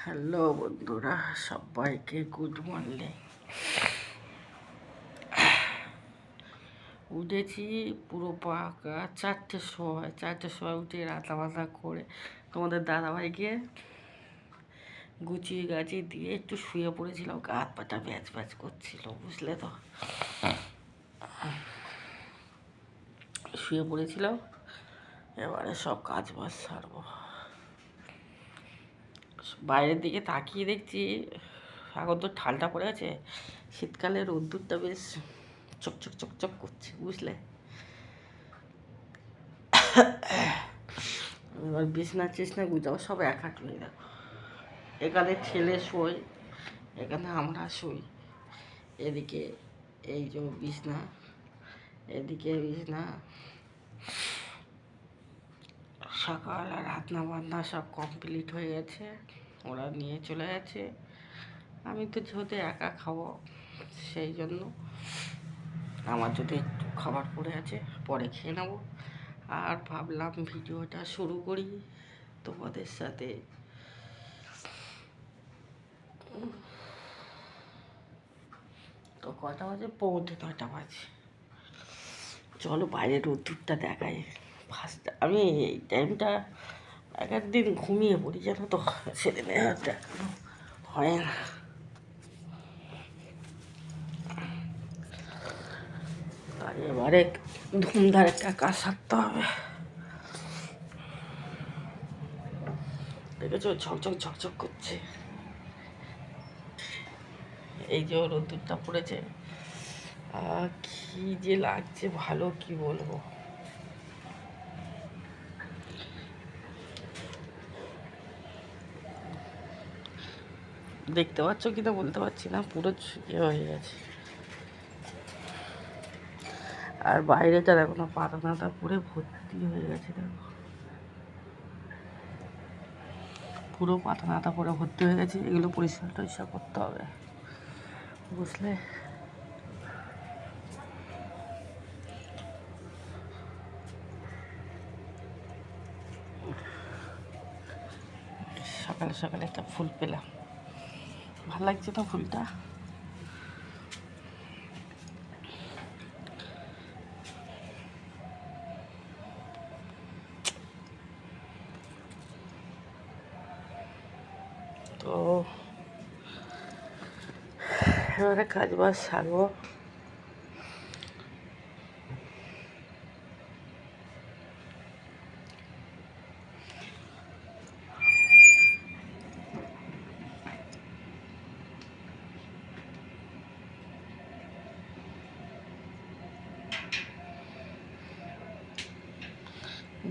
Hello বন্ধুরা, সবাইকে good morning উঠেছি পুরো পাকা, চারটের সময় চারটের সময় উঠে রাতা বাতা করে তোমাদের দাদাভাইকে গুছিয়ে গাছিয়ে দিয়ে একটু শুয়ে পড়েছিলাম, গা হাত পাটা ব্যাচ ব্যাচ করছিল, বুঝলে তো? শুয়ে পড়েছিলাম। এবারে সব কাজ বাজ সারবো। বাইরের দিকে তাকিয়ে দেখছি, এখন তো ঠান্ডা পড়ে আছে শীতকালে রোদ্দুরটা বেশ চকচক চকচক করছে, বুঝলে? এবার বিছনা টিছনা গুজাবো সব এক হাট হয়ে দেখো। এখানে ছেলে শোয়, এখানে আমরা শুই। এদিকে এই যে বিছনা, এদিকে বিছনা। সকাল আর রান্না বান্না সব কমপ্লিট হয়ে গেছে। ওরা নিয়ে চলে গেছে। আমি তো যেহেতু একা খাব, সেই জন্য আমার যদি একটু খাবার পড়ে আছে, পরে খেয়ে নেব। আর ভাবলাম ভিডিওটা শুরু করি তোমাদের সাথে। তো কটা বাজে? পৌঁছে নয়টা বাজে। চলো বাইরের রোদ্দুরটা দেখায় ফার্স্ট আমি এই টাইমটা এক একদিন ঘুমিয়ে পড়ি, জানো তো? সেদিনে আর দেখানো হয় না। এবারে ধুমধার একটা কাজ সারতে হবে। দেখেছ? ঝকঝক ঝকঝক করছে। এই যে রোদ্দুরটা পড়েছে। কি যে লাগছে ভালো, কি বলব? দেখতে পাচ্ছ কিনা বলতে পারছি না, পুরো ইয়ে হয়ে গেছে। আর বাইরেটা দেখো না পাতা টাতা পুরো ভর্তি হয়ে গেছে দেখো। পুরো পাতা নাতা পরে ভর্তি হয়ে গেছে, এগুলো পরিষ্কার টরিষ্কার করতে হবে। বুঝলে? সকালে সকালে একটা ফুল পেলাম। ভালো লাগছে না ফুলটা? তো এবারে কাজ বাজ সারবো।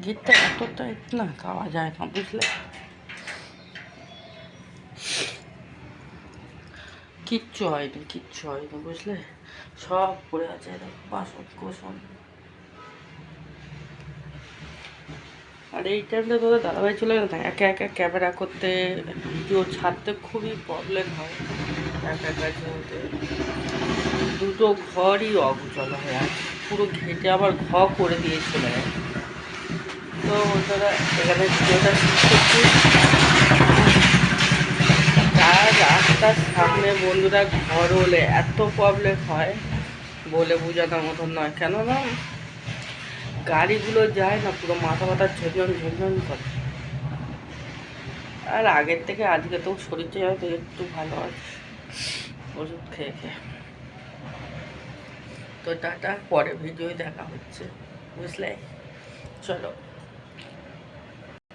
গীতটা এত টাইট না খাওয়া যায় না, বুঝলে? কিচ্ছু হয়নি কিচ্ছু হয়নি, বুঝলে? সব পড়ে আছে বাসন কোসন। আর এই টাইমটা তোদের দাদাভাই চলে গেল না একা একা ক্যামেরা করতে ভিডিও ছাড়তে খুবই প্রবলেম হয়। একা একা যেতে দুটো ঘরই অগুচল হয়ে আছে, পুরো ঘেটে আবার ঘ করে দিয়ে চলে গেছে। তো এখানে ভিডিওটা করছি। তার রাস্তার সামনে বন্ধুরা ঘর হলে এত প্রবলেম হয় বলে বোঝানোর মতন নয়। কেননা, গাড়িগুলো যায় না, পুরো মাথা মাথা ঝনঝন ঝনঝন করে। আর আগের থেকে আজকে তো শরীরটা হয়তো একটু ভালো আছে। ওষুধ খেয়ে খেয়ে। তো টাটা, পরে ভিডিও দেখা হচ্ছে, বুঝলে? চলো।